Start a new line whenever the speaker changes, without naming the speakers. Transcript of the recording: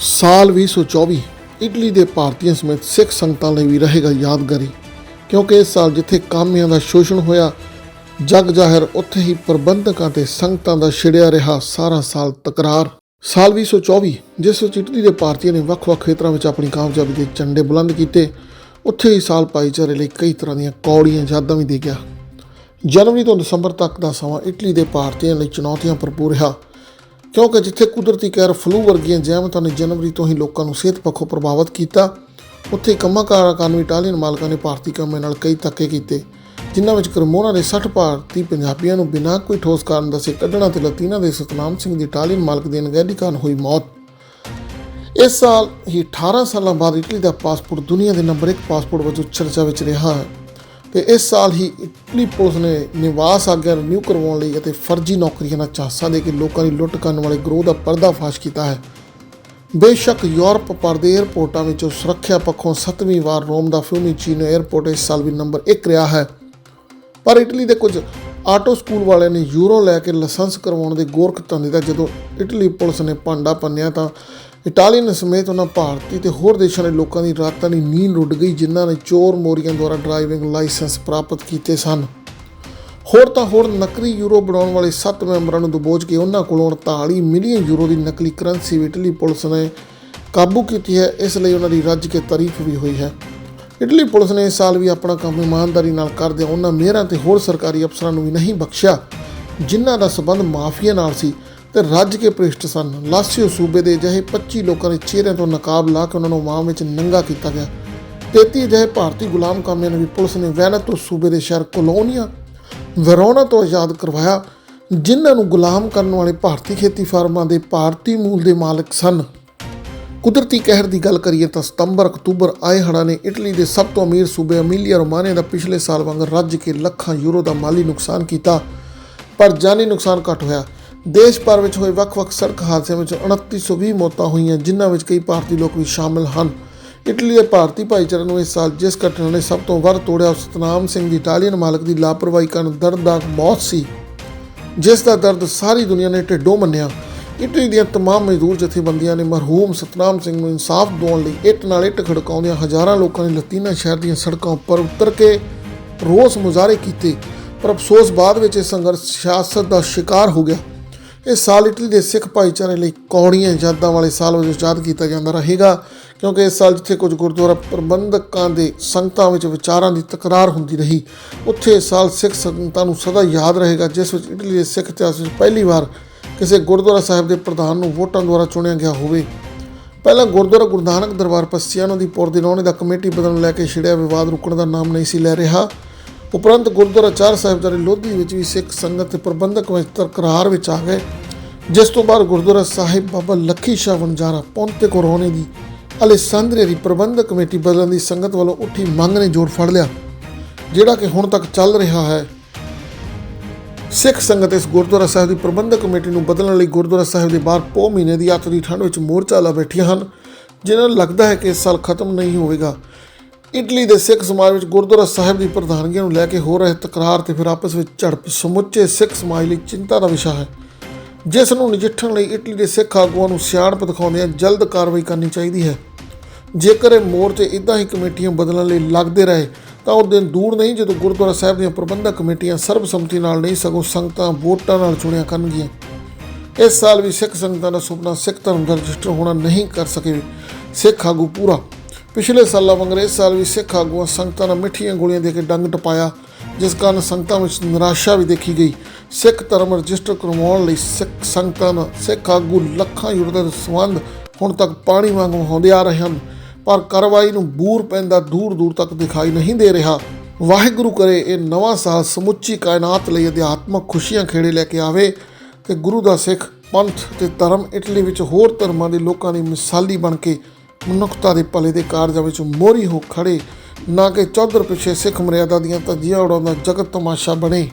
ਸਾਲ 2024 ਇਟਲੀ ਦੇ ਭਾਰਤੀਆਂ ਸਮੇਤ ਸਿੱਖ ਸੰਗਤਾਂ ਲਈ ਵੀ ਰਹੇਗਾ ਯਾਦਗਾਰੀ, ਕਿਉਂਕਿ ਇਸ ਸਾਲ ਜਿੱਥੇ ਕਾਮਿਆਂ ਦਾ ਸ਼ੋਸ਼ਣ ਹੋਇਆ, ਜਗ ਜ਼ਾਹਿਰ ਉੱਥੇ ਹੀ ਪ੍ਰਬੰਧਕਾਂ ਤੇ ਸੰਗਤਾਂ ਦਾ ਛਿੜਿਆ ਰਿਹਾ ਸਾਰਾ ਸਾਲ ਤਕਰਾਰ। ਸਾਲ 2024 ਜਿਸ ਵਿੱਚ ਇਟਲੀ ਦੇ ਭਾਰਤੀਆਂ ਨੇ ਵੱਖ-ਵੱਖ ਖੇਤਰਾਂ ਵਿੱਚ ਆਪਣੀ ਕਾਮਯਾਬੀ ਦੇ ਝੰਡੇ ਬੁਲੰਦ ਕੀਤੇ, ਉੱਥੇ ਹੀ ਸਾਲ ਭਾਈਚਾਰੇ ਲਈ ਕਈ ਤਰ੍ਹਾਂ ਦੀਆਂ ਕੌੜੀਆਂ ਯਾਦਾਂ ਵੀ ਦੇ ਗਿਆ ਜਨਵਰੀ ਤੋਂ ਦਸੰਬਰ ਤੱਕ ਦਾ ਸਮਾਂ ਇਟਲੀ ਦੇ ਭਾਰਤੀਆਂ ਲਈ ਚੁਣੌਤੀਆਂ ਭਰਪੂਰ ਰਿਹਾ। ਕਿਉਂਕਿ ਜਿੱਥੇ ਕੁਦਰਤੀ ਕਹਿਰ ਫਲੂ ਵਰਗੀਆਂ ਜ਼ਹਿਮਤਾਂ ਨੇ ਜਨਵਰੀ ਤੋਂ ਹੀ ਲੋਕਾਂ ਨੂੰ ਸਿਹਤ ਪੱਖੋਂ ਪ੍ਰਭਾਵਿਤ ਕੀਤਾ, ਉੱਥੇ ਕੰਮਾਂ ਕਾਰਾਂ ਨੂੰ ਇਟਾਲੀਅਨ ਮਾਲਕਾਂ ਨੇ ਭਾਰਤੀ ਕੰਮਾਂ ਨਾਲ ਕਈ ਧੱਕੇ ਕੀਤੇ, ਜਿਨ੍ਹਾਂ ਵਿੱਚ ਕਰਮੋਨਾ ਦੇ 60 ਭਾਰਤੀ ਪੰਜਾਬੀਆਂ ਨੂੰ ਬਿਨਾਂ ਕੋਈ ਠੋਸ ਕਾਰਨ ਦੱਸੇ ਕੱਢਣਾ ਤੇ ਲਤੀਨਾ ਦੇ ਸਤਨਾਮ ਸਿੰਘ ਦੀ ਇਟਾਲੀਅਨ ਮਾਲਕ ਦੀ ਅਣਗਹਿਲੀ ਕਾਰਨ ਹੋਈ ਮੌਤ। ਇਸ ਸਾਲ ਹੀ 18 ਸਾਲਾਂ ਬਾਅਦ ਇਟਲੀ ਦਾ ਪਾਸਪੋਰਟ ਦੁਨੀਆ ਦੇ ਨੰਬਰ 1 ਪਾਸਪੋਰਟ ਵਜੋਂ ਚਰਚਾ ਵਿੱਚ ਰਿਹਾ ਹੈ। ਤੇ ਇਸ ਸਾਲ ਹੀ ਇਟਲੀ ਪੁਲਿਸ ਨੇ ਨਿਵਾਸ ਆਗਿਆ ਰਿਨਿਊ ਕਰਵਾਉਣ ਲਈ ਅਤੇ ਫਰਜ਼ੀ ਨੌਕਰੀਆਂ ਦਾ ਝਾਂਸਾ ਦੇ ਕੇ ਲੋਕਾਂ ਦੀ ਲੁੱਟ ਕਰਨ ਵਾਲੇ ਗਰੋਹ ਦਾ ਪਰਦਾਫਾਸ਼ ਕੀਤਾ ਹੈ। ਬੇਸ਼ੱਕ ਯੂਰਪ ਪਰਦੇ 에ਅਰਪੋਰਟਾਂ ਵਿੱਚੋਂ ਸੁਰੱਖਿਆ ਪੱਖੋਂ ਸੱਤਵੀਂ ਵਾਰ ਰੋਮ ਦਾ ਫਿਊਮੀਚੀਨੋ 에ਅਰਪੋਰਟ ਇਸ ਸਾਲ ਵੀ ਨੰਬਰ 1 ਰਿਹਾ ਹੈ। ਪਰ ਇਟਲੀ ਦੇ ਕੁਝ ਆਟੋ ਸਕੂਲ ਵਾਲਿਆਂ ਨੇ ਯੂਰੋ ਲੈ ਕੇ ਲਾਇਸੈਂਸ ਕਰਵਾਉਣ ਦੇ ਗੋਰਖ ਧੰਦੇ ਦਾ ਜਦੋਂ ਇਟਲੀ ਪੁਲਿਸ ਨੇ ਭਾਂਡਾ ਪੰਨਿਆ ਤਾਂ ਇਟਾਲੀਅਨ ਸਮੇਤ ਉਹਨਾਂ ਭਾਰਤੀ ਤੇ ਹੋਰ ਦੇਸ਼ਾਂ ਦੇ ਲੋਕਾਂ ਦੀ ਰਾਤਾਂ ਦੀ ਨੀਂਦ ਉੱਡ ਗਈ, ਜਿਨ੍ਹਾਂ ਨੇ ਚੋਰ ਮੋਰੀਆਂ ਦੁਆਰਾ ਡਰਾਈਵਿੰਗ ਲਾਇਸੈਂਸ ਪ੍ਰਾਪਤ ਕੀਤੇ ਸਨ। ਹੋਰ ਤਾਂ ਹੋਰ ਨਕਲੀ ਯੂਰੋ ਬਣਾਉਣ ਵਾਲੇ 7 ਮੈਂਬਰਾਂ ਨੂੰ ਦਬੋਚ ਕੇ ਉਹਨਾਂ ਕੋਲੋਂ 48 ਮਿਲੀਅਨ ਯੂਰੋ ਦੀ ਨਕਲੀ ਕਰੰਸੀ ਵੀ ਇਟਲੀ ਪੁਲਿਸ ਨੇ ਕਾਬੂ ਕੀਤੀ ਹੈ। ਇਸ ਲਈ ਉਹਨਾਂ ਦੀ ਰੱਜ ਕੇ ਤਾਰੀਫ ਵੀ ਹੋਈ ਹੈ। ਇਟਲੀ ਪੁਲਿਸ ਨੇ ਇਸ ਸਾਲ ਵੀ ਆਪਣਾ ਕੰਮ ਇਮਾਨਦਾਰੀ ਨਾਲ ਕਰਦਿਆਂ ਉਹਨਾਂ ਮੇਅਰਾਂ ਤੇ ਹੋਰ ਸਰਕਾਰੀ ਅਫਸਰਾਂ ਨੂੰ ਵੀ ਨਹੀਂ ਬਖਸ਼ਿਆ, ਜਿਨ੍ਹਾਂ ਦਾ ਸਬੰਧ ਮਾਫੀਆ ਨਾਲ ਸੀ ਤੇ ਰੱਜ ਕੇ ਭ੍ਰਿਸ਼ਟ ਸਨ। ਲਾਸੀਓ ਸੂਬੇ ਦੇ ਅਜਿਹੇ 25 ਲੋਕਾਂ ਦੇ ਚਿਹਰਿਆਂ ਤੋਂ ਨਕਾਬ ਲਾ ਕੇ ਉਹਨਾਂ ਨੂੰ ਆਵਾਮ ਵਿੱਚ ਨੰਗਾ ਕੀਤਾ ਗਿਆ। 33 ਅਜਿਹੇ ਭਾਰਤੀ ਗੁਲਾਮ ਕਾਮਿਆਂ ਨੂੰ ਵੀ ਪੁਲਿਸ ਨੇ ਵੈਨਤੋ ਸੂਬੇ ਦੇ ਸ਼ਹਿਰ ਕੋਲੋਨੀਆ, ਵੈਰੋਨਾ ਤੋਂ ਆਜ਼ਾਦ ਕਰਵਾਇਆ, ਜਿਨ੍ਹਾਂ ਨੂੰ ਗੁਲਾਮ ਕਰਨ ਵਾਲੇ ਭਾਰਤੀ ਖੇਤੀ ਫਾਰਮਾਂ ਦੇ ਭਾਰਤੀ ਮੂਲ ਦੇ ਮਾਲਕ ਸਨ। ਕੁਦਰਤੀ ਕਹਿਰ ਦੀ ਗੱਲ ਕਰੀਏ ਤਾਂ ਸਤੰਬਰ, ਅਕਤੂਬਰ ਆਏ ਹੜ੍ਹਾਂ ਨੇ ਇਟਲੀ ਦੇ ਸਭ ਤੋਂ ਅਮੀਰ ਸੂਬੇ ਅਮੀਲੀਆ ਰੋਮਾਨੀਆ ਦਾ ਪਿਛਲੇ ਸਾਲ ਵਾਂਗ ਰੱਜ ਕੇ ਲੱਖਾਂ ਯੂਰੋ ਦਾ ਮਾਲੀ ਨੁਕਸਾਨ ਕੀਤਾ। ਪਰ ਜਾਨੀ ਨੁਕਸਾਨ ਘੱਟ ਹੋਇਆ। ਦੇਸ਼ ਭਰ ਵਿੱਚ ਹੋਏ ਵੱਖ-ਵੱਖ ਸੜਕ ਹਾਦਸਿਆਂ ਵਿੱਚ 2920 ਮੌਤਾਂ ਹੋਈਆਂ, ਜਿਨ੍ਹਾਂ ਵਿੱਚ ਕਈ ਭਾਰਤੀ ਲੋਕ ਵੀ ਸ਼ਾਮਲ ਹਨ। ਇਟਲੀ ਦੇ ਭਾਰਤੀ ਭਾਈਚਾਰੇ ਨੂੰ ਇਸ ਸਾਲ ਜਿਸ ਘਟਨਾ ਨੇ ਸਭ ਤੋਂ ਵੱਧ ਤੋੜਿਆ ਸਤਨਾਮ ਸਿੰਘ ਦੀ ਇਟਾਲੀਅਨ ਮਾਲਕ ਦੀ ਲਾਪਰਵਾਹੀ ਕਾਰਨ ਦਰਦਨਾਕ ਮੌਤ ਸੀ, ਜਿਸ ਦਾ ਦਰਦ ਸਾਰੀ ਦੁਨੀਆ ਨੇ ਢਿੱਡੋਂ ਮੰਨਿਆ। ਇਟਲੀ ਦੀਆਂ ਤਮਾਮ ਮਜ਼ਦੂਰ ਜਥੇਬੰਦੀਆਂ ਨੇ ਮਰਹੂਮ ਸਤਨਾਮ ਸਿੰਘ ਨੂੰ ਇਨਸਾਫ ਦਿਵਾਉਣ ਲਈ ਇੱਟ ਨਾਲ ਇੱਟ ਖੜਕਾਉਂਦਿਆਂ ਹਜ਼ਾਰਾਂ ਲੋਕਾਂ ਨੇ ਲਤੀਨਾ ਸ਼ਹਿਰ ਦੀਆਂ ਸੜਕਾਂ ਉੱਪਰ ਉਤਰ ਕੇ ਰੋਸ ਮੁਜ਼ਾਹਰੇ ਕੀਤੇ। ਪਰ ਅਫਸੋਸ ਬਾਅਦ ਵਿੱਚ ਇਹ ਸੰਘਰਸ਼ ਸਿਆਸਤ ਦਾ ਸ਼ਿਕਾਰ ਹੋ ਗਿਆ। ਇਹ ਸਾਲ ਇਟਲੀ ਦੇ ਸਿੱਖ ਭਾਈਚਾਰੇ ਲਈ ਕੌੜੀਆਂ ਯਾਦਾਂ ਵਾਲੇ ਸਾਲ ਵਜੋਂ ਯਾਦ ਕੀਤਾ ਜਾਂਦਾ ਰਹੇਗਾ, ਕਿਉਂਕਿ ਇਸ ਸਾਲ ਜਿੱਥੇ ਕੁਝ ਗੁਰਦੁਆਰਾ ਪ੍ਰਬੰਧਕਾਂ ਦੇ ਸੰਗਤਾਂ ਵਿੱਚ ਵਿਚਾਰਾਂ ਦੀ ਤਕਰਾਰ ਹੁੰਦੀ ਰਹੀ, ਉੱਥੇ ਇਸ ਸਾਲ ਸਿੱਖ ਸੰਗਤਾਂ ਨੂੰ ਸਦਾ ਯਾਦ ਰਹੇਗਾ, ਜਿਸ ਵਿੱਚ ਇਟਲੀ ਦੇ ਸਿੱਖ ਇਤਿਹਾਸ ਵਿੱਚ ਪਹਿਲੀ ਵਾਰ ਕਿਸੇ ਗੁਰਦੁਆਰਾ ਸਾਹਿਬ ਦੇ ਪ੍ਰਧਾਨ ਨੂੰ ਵੋਟਾਂ ਦੁਆਰਾ ਚੁਣਿਆ ਗਿਆ ਹੋਵੇ। ਪਹਿਲਾਂ ਗੁਰਦੁਆਰਾ ਗੁਰੂ ਨਾਨਕ ਦਰਬਾਰ ਪਸੀਆਨੋ ਦੀ ਪੁਰ ਦੇ ਰੋਣੇ ਦਾ ਕਮੇਟੀ ਬਦਲਣ ਲੈ ਕੇ ਛਿੜਿਆ ਵਿਵਾਦ ਰੁਕਣ ਦਾ ਨਾਮ ਨਹੀਂ ਸੀ ਲੈ ਰਿਹਾ। ਉਪਰੰਤ ਗੁਰਦੁਆਰਾ ਚਾਰ ਸਾਹਿਬਜ਼ਾਦੇ ਲੋਧੀ ਵਿੱਚ ਵੀ ਸਿੱਖ ਸੰਗਤ ਤੇ ਪ੍ਰਬੰਧਕ ਵਿੱਚ ਤਕਰਾਰ ਵਿੱਚ ਆ ਗਏ, ਜਿਸ ਤੋਂ ਬਾਅਦ ਗੁਰਦੁਆਰਾ ਸਾਹਿਬ ਬਾਬਾ ਲੱਖੀ ਸ਼ਾਹ ਵਣਜਾਰਾ ਪੌਂਤੇ ਕੋਰੋਨੇ ਦੀ ਅਲੈਸਾਂਦਰੀਆ ਦੀ ਪ੍ਰਬੰਧਕ ਕਮੇਟੀ ਬਦਲਣ ਦੀ ਸੰਗਤ ਵੱਲੋਂ ਉੱਠੀ ਮੰਗ ਨੇ ਜੋਰ ਫੜ ਲਿਆ, ਜਿਹੜਾ ਕਿ ਹੁਣ ਤੱਕ ਚੱਲ ਰਿਹਾ ਹੈ। ਸਿੱਖ ਸੰਗਤ ਇਸ ਗੁਰਦੁਆਰਾ ਸਾਹਿਬ ਦੀ ਪ੍ਰਬੰਧਕ ਕਮੇਟੀ ਨੂੰ ਬਦਲਣ ਲਈ ਗੁਰਦੁਆਰਾ ਸਾਹਿਬ ਦੇ ਬਾਹਰ ਪੋ ਮਹੀਨੇ ਦੀ ਅੱਤ ਦੀ ਠੰਡ ਵਿੱਚ ਮੋਰਚਾ ਲਾ ਬੈਠੀਆਂ ਹਨ, ਜਿਨ੍ਹਾਂ ਨੂੰ ਲੱਗਦਾ ਹੈ ਕਿ ਇਸ ਸਾਲ ਖਤਮ ਨਹੀਂ ਹੋਵੇਗਾ। ਇਟਲੀ ਦੇ ਸਿੱਖ ਸਮਾਜ ਵਿੱਚ ਗੁਰਦੁਆਰਾ ਸਾਹਿਬ ਦੀ ਪ੍ਰਧਾਨਗੀ ਨੂੰ ਲੈ ਕੇ ਹੋ ਰਹੇ ਤਕਰਾਰ ਤੇ ਫਿਰ ਆਪਸ ਵਿੱਚ ਝੜਪ, ਸਮੁੱਚੇ ਸਿੱਖ ਸਮਾਜ ਲਈ ਚਿੰਤਾ ਦਾ ਵਿਸ਼ਾ ਹੈ। ਜਿਸ ਨੂੰ ਨਜਿੱਠਣ ਲਈ ਇਟਲੀ ਦੇ ਸਿੱਖ ਆਗੂਆਂ ਨੂੰ ਸਿਆਣਪ ਦਿਖਾਉਂਦਿਆਂ ਜਲਦ ਕਾਰਵਾਈ ਕਰਨੀ ਚਾਹੀਦੀ ਹੈ। ਜੇਕਰ ਇਹ ਮੋਰਚੇ ਇਦਾਂ ਹੀ ਕਮੇਟੀਆਂ ਬਦਲਣ ਲਈ ਲੱਗਦੇ ਰਹੇ ਤਾਂ ਉਹ ਦਿਨ ਦੂਰ ਨਹੀਂ, ਜਦੋਂ ਗੁਰਦੁਆਰਾ ਸਾਹਿਬ ਦੀਆਂ ਪ੍ਰਬੰਧਕ ਕਮੇਟੀਆਂ ਸਰਬਸੰਮਤੀ ਨਾਲ ਨਹੀਂ, ਸਗੋਂ ਸੰਗਤਾਂ ਵੋਟਾਂ ਨਾਲ ਚੁਣਿਆ ਕਰਨਗੀਆਂ। ਇਸ ਸਾਲ ਵੀ ਸਿੱਖ ਸੰਗਤਾਂ ਦਾ ਸੁਪਨਾ ਸਿੱਖ ਧਰਮ ਦਾ ਰਜਿਸਟਰ ਹੋਣਾ ਨਹੀਂ ਕਰ ਸਕੇ। ਸਿੱਖ ਆਗੂ ਪੂਰਾ। ਪਿਛਲੇ ਸਾਲਾਂ ਵਾਂਗ ਇਸ ਸਾਲ ਵੀ ਸਿੱਖ ਆਗੂਆਂ ਸੰਗਤਾਂ ਨਾਲ ਮਿੱਠੀਆਂ ਗੋਲੀਆਂ ਦੇ ਕੇ ਡੰਗ ਟਪਾਇਆ, ਜਿਸ ਕਾਰਨ ਸੰਗਤਾਂ ਵਿੱਚ ਨਿਰਾਸ਼ਾ ਵੀ ਦੇਖੀ ਗਈ। ਸਿੱਖ ਧਰਮ ਰਜਿਸਟਰ ਕਰਵਾਉਣ ਲਈ ਸਿੱਖ ਸੰਗਤਾਂ ਨਾਲ ਸਿੱਖ ਆਗੂ ਲੱਖਾਂ ਯੂਰੋ ਦਾ ਸੰਬੰਧ ਹੁਣ ਤੱਕ ਪਾਣੀ ਵਾਂਗ ਹੁੰਦੇ ਆ ਰਹੇ ਹਨ। ਪਰ ਕਾਰਵਾਈ ਨੂੰ ਬੂਰ ਪੈਂਦਾ ਦੂਰ ਦੂਰ ਤੱਕ ਦਿਖਾਈ ਨਹੀਂ ਦੇ ਰਿਹਾ। ਵਾਹਿਗੁਰੂ ਕਰੇ ਇਹ ਨਵਾਂ ਸਾਲ ਸਮੁੱਚੀ ਕਾਇਨਾਤ ਲਈ ਅਧਿਆਤਮਕ ਖੁਸ਼ੀਆਂ ਖੇੜੇ ਲੈ ਕੇ ਆਵੇ ਤੇ ਗੁਰੂ ਦਾ ਸਿੱਖ, ਪੰਥ ਤੇ ਧਰਮ ਇਟਲੀ ਵਿੱਚ ਹੋਰ ਧਰਮਾਂ ਦੇ ਲੋਕਾਂ ਦੀ ਮਿਸਾਲੀ ਬਣ ਕੇ ਮਨੁੱਖਤਾ ਦੇ ਭਲੇ ਦੇ ਕਾਰਜਾਂ ਵਿੱਚ ਮੋਹਰੀ ਹੋ ਖੜੇ। ਨਾ ਕਿ ਚੌਧਰ ਪਿੱਛੇ ਸਿੱਖ ਮਰਿਆਦਾ ਦੀਆਂ ਧੱਜੀਆਂ ਉਡਾਉਂਦਾ ਜਗਤ ਤਮਾਸ਼ਾ ਬਣੇ।